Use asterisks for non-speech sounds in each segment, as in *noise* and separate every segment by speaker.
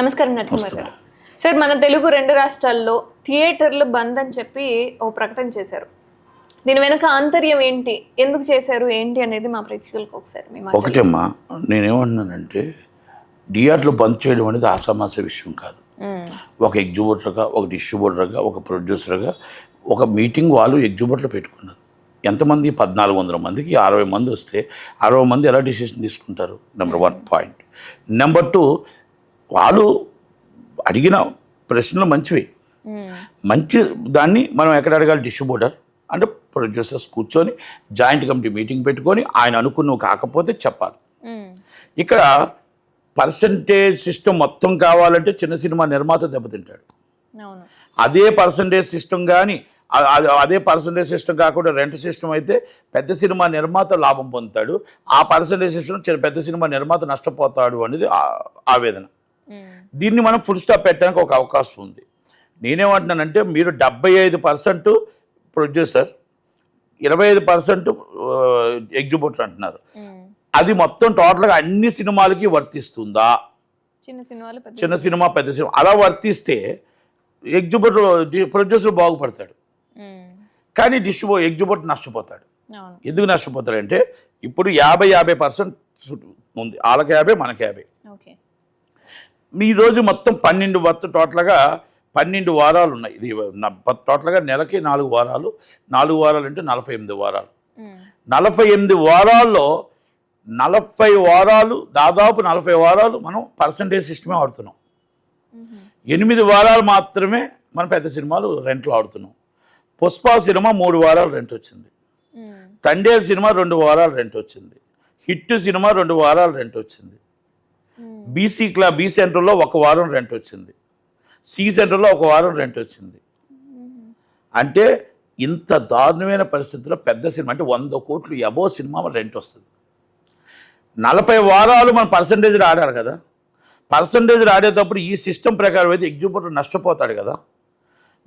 Speaker 1: నమస్కారం గారు సార్ మన తెలుగు రెండు రాష్ట్రాల్లో థియేటర్లు బంద్ అని చెప్పి ఓ ప్రకటన చేశారు. దీని వెనక ఆంతర్యం ఏంటి? ఎందుకు చేశారు? ఏంటి అనేది మా ప్రేక్షకులకు ఒకసారి
Speaker 2: ఒకటమ్మా నేనేమంటున్నానంటే థియేటర్లు బంద్ చేయడం అనేది ఆసామాస విషయం కాదు. ఒక ఎగ్జిబిటర్గా ఒక డిస్ట్రిబ్యూటర్గా ఒక ప్రొడ్యూసర్గా ఒక మీటింగ్ వాళ్ళు ఎగ్జిబిటర్లో పెట్టుకున్నారు. ఎంతమంది? పద్నాలుగు వందల మందికి అరవై మంది వస్తే అరవై మంది ఎలా డిసిషన్ తీసుకుంటారు? Number one point number two వాళ్ళు అడిగిన ప్రశ్నలు మంచివి. మంచి దాన్ని మనం ఎక్కడ అడగాలి డిస్ట్రిబ్యూటర్ అంటే ప్రొడ్యూసర్స్ కూర్చొని జాయింట్ కమిటీ మీటింగ్ పెట్టుకొని ఆయన అనుకున్నవి కాకపోతే చెప్పాలి. ఇక్కడ పర్సంటేజ్ సిస్టమ్ మొత్తం కావాలంటే చిన్న సినిమా నిర్మాత దెబ్బతింటాడు అదే పర్సంటేజ్ సిస్టమ్ కానీ అదే పర్సంటేజ్ సిస్టమ్ కాకుండా రెంట్ సిస్టమ్ అయితే పెద్ద సినిమా నిర్మాత లాభం పొందుతాడు ఆ పర్సంటేజ్ సిస్టమ్ చిన్న పెద్ద సినిమా నిర్మాత నష్టపోతాడు అనేది ఆవేదన. దీన్ని మనం ఫుల్ స్టాప్ పెట్టడానికి ఒక అవకాశం ఉంది. నేనేమంటున్నానంటే మీరు డెబ్బై ఐదు పర్సెంట్ ప్రొడ్యూసర్ ఇరవై ఐదు పర్సెంట్ ఎగ్జిబ్యూటర్ అంటున్నారు.
Speaker 1: మ్మ్.
Speaker 2: అది మొత్తం టోటల్గా అన్ని సినిమాలకి వర్తిస్తుందా?
Speaker 1: చిన్న సినిమాలు
Speaker 2: చిన్న సినిమా. పెద్ద సినిమా అలా వర్తిస్తే ఎగ్జిబ్యూటర్ ప్రొడ్యూసర్ బాగుపడతాడు.
Speaker 1: మ్మ్.
Speaker 2: కానీ డిస్ట్రిబ్యూ ఎగ్జిబ్యూటర్ నష్టపోతాడు. ఎందుకు నష్టపోతాడంటే ఇప్పుడు యాభై యాభై పర్సెంట్ ఉంది. వాళ్ళకి యాభై మనకి యాభై. ఈ రోజు మొత్తం పన్నెండు మొత్తం టోటల్గా పన్నెండు వారాలు ఉన్నాయి ఇది టోటల్గా నెలకి నాలుగు వారాలు నాలుగు వారాలు అంటే నలభై ఎనిమిది వారాలు. నలభై ఎనిమిది వారాల్లో నలభై వారాలు దాదాపు నలభై వారాలు మనం పర్సంటేజ్ సిస్టమే ఆడుతున్నాం. ఎనిమిది వారాలు మాత్రమే మనం పెద్ద సినిమాలు రెంట్లో ఆడుతున్నాం పుష్ప సినిమా మూడు వారాలు రెంట్ వచ్చింది. తండేల్ సినిమా రెండు వారాలు రెంట్ వచ్చింది హిట్ సినిమా రెండు వారాలు రెంట్ వచ్చింది. బీసీ క్లా బీ సెంటర్లో ఒక వారం రెంట్ వచ్చింది. సి సెంటర్లో ఒక వారం రెంట్ వచ్చింది. అంటే ఇంత దారుణమైన పరిస్థితుల్లో పెద్ద సినిమా అంటే వంద కోట్లు ఎబో సినిమా రెంట్ వస్తుంది. నలభై వారాలు మనం పర్సంటేజ్ ఆడాలి కదా. పర్సంటేజ్ ఆడేటప్పుడు ఈ సిస్టమ్ ప్రకారం అయితే ఎగ్జిబ్యూటర్ నష్టపోతాడు కదా.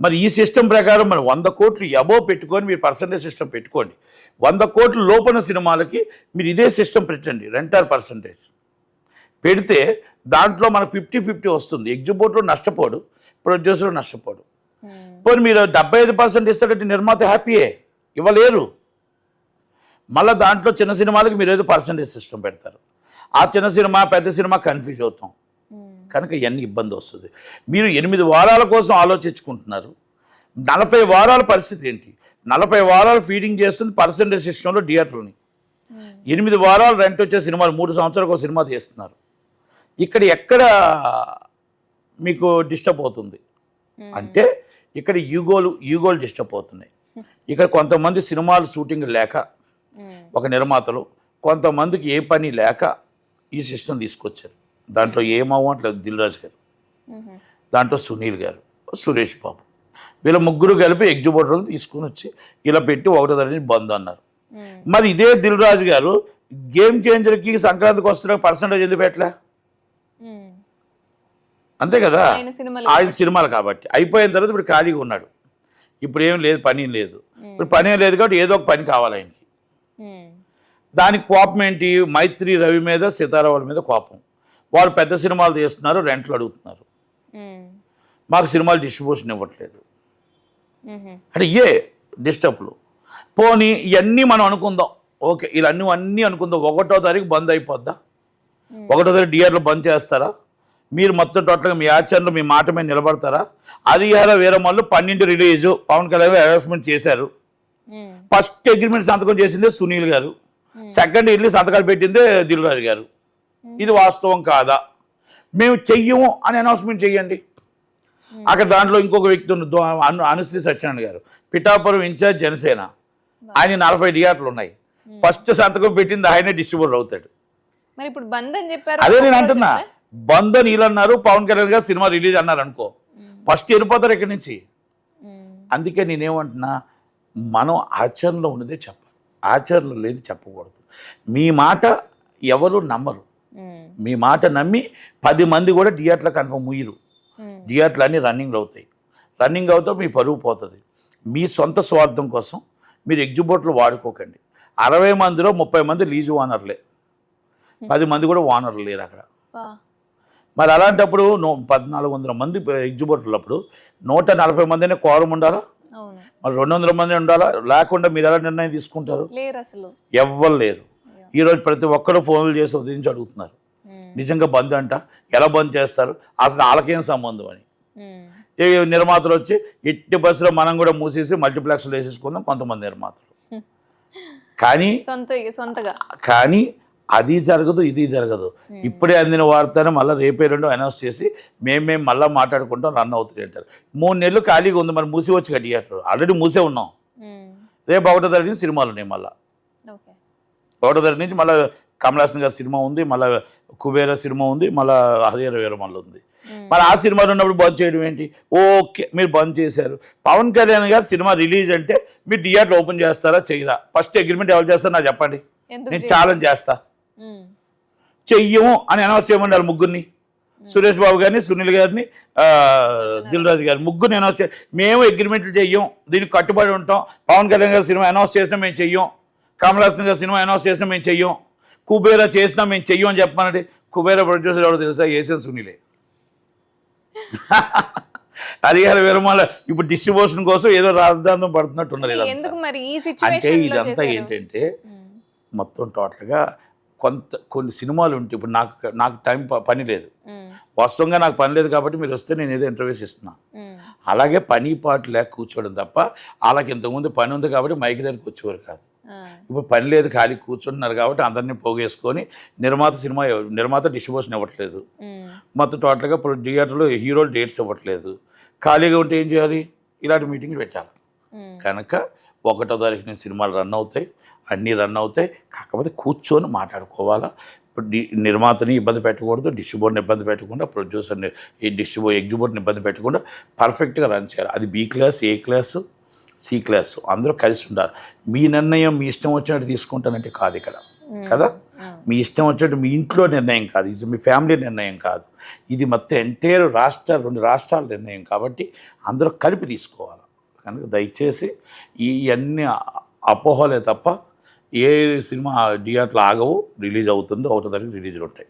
Speaker 2: మరి ఈ సిస్టమ్ ప్రకారం మరి వంద కోట్లు ఎబో పెట్టుకొని మీరు పర్సంటేజ్ సిస్టమ్ పెట్టుకోండి. వంద కోట్లు లోపల సినిమాలకి మీరు ఇదే సిస్టమ్ పెట్టండి రెంటార్ పర్సంటేజ్ పెడితే దాంట్లో మనకు ఫిఫ్టీ ఫిఫ్టీ వస్తుంది. ఎగ్జిబ్యూటర్ నష్టపోడు ప్రొడ్యూసర్ నష్టపోడు.
Speaker 1: మ్మ్.
Speaker 2: పోనీ మీరు డెబ్బై ఐదు పర్సెంట్ ఇస్తాడంటే నిర్మాత హ్యాపీయే? ఇవ్వలేరు. మళ్ళీ దాంట్లో చిన్న సినిమాలకి మీరు ఏదో పర్సంటేజ్ సిస్టమ్ పెడతారు. ఆ చిన్న సినిమా పెద్ద సినిమా కన్ఫ్యూజ్ అవుతాం.
Speaker 1: మ్మ్.
Speaker 2: కనుక ఇవన్నీ ఇబ్బంది వస్తుంది. మీరు ఎనిమిది వారాల కోసం ఆలోచించుకుంటున్నారు. నలభై వారాల పరిస్థితి ఏంటి? నలభై వారాలు ఫీడింగ్ చేస్తుంది పర్సంటేజ్ సిస్టంలో థియేటర్ని.
Speaker 1: మ్మ్.
Speaker 2: ఎనిమిది వారాలు రెంట్ వచ్చే సినిమాలు మూడు సంవత్సరాలకు ఒక సినిమా తీస్తున్నారు. ఇక్కడ ఎక్కడ మీకు డిస్టర్బ్ అవుతుంది. అంటే ఇక్కడ ఈగోలు ఈగోలు డిస్టర్బ్ అవుతున్నాయి ఇక్కడ కొంతమంది సినిమాలు షూటింగ్ లేక. ఒక నిర్మాతలు కొంతమందికి ఏ పని లేక ఈ సిస్టమ్ తీసుకొచ్చారు దాంట్లో ఏమవ్వట్లేదు దిల్ రాజు గారు. దాంట్లో సునీల్ గారు సురేష్ బాబు వీళ్ళ ముగ్గురు కలిపి ఎగ్జిబిటర్లు తీసుకుని వచ్చి ఇలా పెట్టి ఒకటో తరగతి బంద్ అన్నారు. మరి ఇదే దిల్ రాజు గారు గేమ్ చేంజర్కి సంక్రాంతికి వస్తున్న పర్సంటేజ్ ఎందుకు పెట్టలే. అంతే కదా?
Speaker 1: ఆయన సినిమాలు
Speaker 2: కాబట్టి. అయిపోయిన తర్వాత ఇప్పుడు ఖాళీగా ఉన్నాడు. ఇప్పుడు ఏం లేదు పని లేదు. ఇప్పుడు పని ఏం లేదు కాబట్టి ఏదో ఒక పని కావాలి ఆయనకి. దానికి కోపం ఏంటి? మైత్రి రవి మీద సీతారాం వాళ్ళ మీద కోపం. వాళ్ళు పెద్ద సినిమాలు తీస్తున్నారు రెంట్లు అడుగుతున్నారు. మాకు సినిమాలు డిస్ట్రిబ్యూషన్ ఇవ్వట్లేదు. అంటే ఇయే డిస్టర్బ్లు పోనీ ఇవన్నీ మనం అనుకుందాం. ఓకే ఇవన్నీ అన్నీ అనుకుందాం. ఒకటో తారీఖు బంద్ అయిపోద్దా. ఒకటో తారీఖు డిఆర్లో బంద్ చేస్తారా? మీరు మొత్తం టోటల్గా మీ ఆచరణలో మీ మాట మీద నిలబడతారా? హరిహర వీరమల్లు పన్నెండు రిలీజు పవన్ కళ్యాణ్ అనౌన్స్మెంట్ చేశారు. ఫస్ట్ అగ్రిమెంట్ సంతకం చేసిందే సునీల్ గారు. సెకండ్ ఇల్లు సంతకాలు పెట్టిందే దిల్ రాజు గారు. ఇది వాస్తవం కాదా? మేము చెయ్యము అని అనౌన్స్మెంట్ చెయ్యండి. అక్కడ దాంట్లో ఇంకొక వ్యక్తి ఉన్న అనుశ్రీ సత్యనారాయణ గారు. పిఠాపురం ఇన్ఛార్జ్ జనసేన. ఆయన నలభై థియేటర్లు ఉన్నాయి. ఫస్ట్ సంతకం పెట్టింది ఆయనే డిస్ట్రిబ్యూటర్ అవుతాడు.
Speaker 1: మరి ఇప్పుడు బంద్ అని చెప్పారు.
Speaker 2: అదే నేను అంటున్నా. బంద్ అని అన్నారు పవన్ కళ్యాణ్ గారు సినిమా రిలీజ్ అన్నారు అనుకో. ఫస్ట్ వెళ్ళిపోతారు ఇక్కడి నుంచి. అందుకే నేనేమంటున్నా మనం ఆచరణలో ఉన్నదే చెప్పాలి ఆచరణలో లేదు చెప్పకూడదు. మీ మాట ఎవరు నమ్మరు.
Speaker 1: మ్మ్.
Speaker 2: మీ మాట నమ్మి పది మంది కూడా థియేటర్లో కనుక ముయ్యరు. థియేటర్లు అన్నీ రన్నింగ్ అవుతాయి. రన్నింగ్ అవుతా మీ పరుగు పోతుంది. మీ సొంత స్వార్థం కోసం మీరు ఎగ్జిబిట్లు వాడుకోకండి. అరవై మందిలో ముప్పై మంది లీజు ఓనర్లే. పది మంది కూడా ఓనర్లు లేరు అక్కడ. మరి అలాంటప్పుడు నూ పద్నాలుగు వందల మంది ఎగ్జిబిటర్లప్పుడు నూట నలభై మందినే కోరం ఉండాలా? మరి రెండు వందల మంది ఉండాలా? లేకుండా మీరు ఎలా నిర్ణయం తీసుకుంటారు? ఎవ్వరు లేరు. ఈరోజు ప్రతి ఒక్కరు ఫోన్లు చేసి ఉదయించి అడుగుతున్నారు. నిజంగా బంద్ అంట? ఎలా బంద్ చేస్తారు? అసలు వాళ్ళకేం సంబంధం అని. నిర్మాతలు వచ్చి ఎట్టి బస్సులో మనం కూడా మూసేసి మల్టీప్లెక్స్లు వేసేసుకుందాం కొంతమంది నిర్మాతలు. *laughs* కానీ
Speaker 1: సొంత సొంతగా.
Speaker 2: కానీ అది జరగదు ఇది జరగదు. ఇప్పుడే అందిన వార్తను మళ్ళీ రేపే రెండు అనౌన్స్ చేసి మేము మేము మళ్ళీ మాట్లాడుకుంటాం రన్ అవుతుంది అంటారు. మూడు నెలలు ఖాళీగా ఉంది మరి మూసి వచ్చి కట్టియారు ఆల్రెడీ మూసే ఉన్నాం.
Speaker 1: ఉమ్,
Speaker 2: రేపు ఒకటో తారీఖు నుంచి సినిమాలు ఉన్నాయి మళ్ళీ. ఒకటో తారీఖు నుంచి మళ్ళీ కమలాసన్ గారి సినిమా ఉంది మళ్ళీ కుబేర సినిమా ఉంది మళ్ళీ హరిహర వీరమల్లు ఉంది.
Speaker 1: ఉమ్,
Speaker 2: మరి ఆ సినిమాలు ఉన్నప్పుడు బంద్ చేయడం ఏంటి? ఓకే మీరు బంద్ చేశారు. పవన్ కళ్యాణ్ గారు సినిమా రిలీజ్ అంటే మీరు థియేటర్ ఓపెన్ చేస్తారా చేయరా? ఫస్ట్ అగ్రిమెంట్ ఎవరు చేస్తారో నాకు చెప్పండి. నేను ఛాలెంజ్ చేస్తా. చెయ్యము అని అనౌన్స్ చేయమన్నారు ముగ్గురిని. సురేష్ బాబు గారిని సునీల్ గారిని రాజు గారిని ముగ్గురిని అనౌన్స్ చే మేము అగ్రిమెంట్లు చెయ్యం దీనికి కట్టుబడి ఉంటాం. పవన్ కళ్యాణ్ గారి సినిమా అనౌన్స్ చేసినా మేము చెయ్యం కమల్ హాసన్ గారి సినిమా అనౌన్స్ చేసినా మేము చెయ్యం కుబేరా చేసినా మేము చెయ్యం అని చెప్పమనండి. కుబేరా ప్రొడ్యూసర్ ఎవరు తెలుసా? ఏసియన్ సునీలే. *laughs* హరిహర విరమాల ఇప్పుడు డిస్ట్రిబ్యూషన్ కోసం ఏదో రాజధానం పడుతున్నట్టున్నారు అంటే ఇదంతా? ఏంటంటే మొత్తం టోటల్గా కొంత కొన్ని సినిమాలు ఉంటాయి ఇప్పుడు నాకు నాకు టైం పని లేదు. వాస్తవంగా నాకు పని లేదు కాబట్టి మీరు వస్తే నేను ఏదో ఇంటర్వ్యూస్ ఇస్తున్నా అలాగే పని పాటు లేక కూర్చోవడం తప్ప వాళ్ళకి ఇంతకుముందు పని ఉంది కాబట్టి మైక్ దగ్గర కూర్చోరు కాదు. ఇప్పుడు పని లేదు ఖాళీ కూర్చుంటున్నారు కాబట్టి అందరినీ పోగేసుకొని నిర్మాత సినిమా నిర్మాత డిస్ట్రిబ్యూషన్ ఇవ్వట్లేదు. మొత్తం టోటల్గా ఇప్పుడు థియేటర్లో హీరోలు డేట్స్ ఇవ్వట్లేదు. ఖాళీగా ఉంటే ఏం చేయాలి? ఇలాంటి మీటింగ్లు పెట్టాలి. కనుక ఒకటో తారీఖు నుంచి సినిమాలు రన్ అవుతాయి. అన్నీ రన్ అవుతాయి. కాకపోతే కూర్చొని మాట్లాడుకోవాలా? ఇప్పుడు నిర్మాతని ఇబ్బంది పెట్టకూడదు డిస్ట్రిబ్యూటర్ని ఇబ్బంది పెట్టకుండా ప్రొడ్యూసర్ని ఈ డిస్ట్రిబ్యూ ఎగ్జిబ్యూటర్ని ఇబ్బంది పెట్టకుండా పర్ఫెక్ట్గా రన్ చేయాలి. అది B class A class C class అందరూ కలిసి ఉండాలి. మీ నిర్ణయం మీ ఇష్టం వచ్చినట్టు తీసుకుంటానంటే కాదు ఇక్కడ. కదా? మీ ఇష్టం వచ్చినట్టు మీ ఇంట్లో నిర్ణయం కాదు. ఇది మీ ఫ్యామిలీ నిర్ణయం కాదు. ఇది మొత్తం ఎంటైర్ రాష్ట్ర రెండు రాష్ట్రాల నిర్ణయం కాబట్టి అందరూ కలిపి తీసుకోవాలి. కనుక దయచేసి ఈ అన్ని అపోహలే తప్ప ఏ సినిమా థియేటర్లు ఆగవు రిలీజ్ అవుతుందో ఒకటో తారీఖు రిలీజ్లు ఉంటాయి.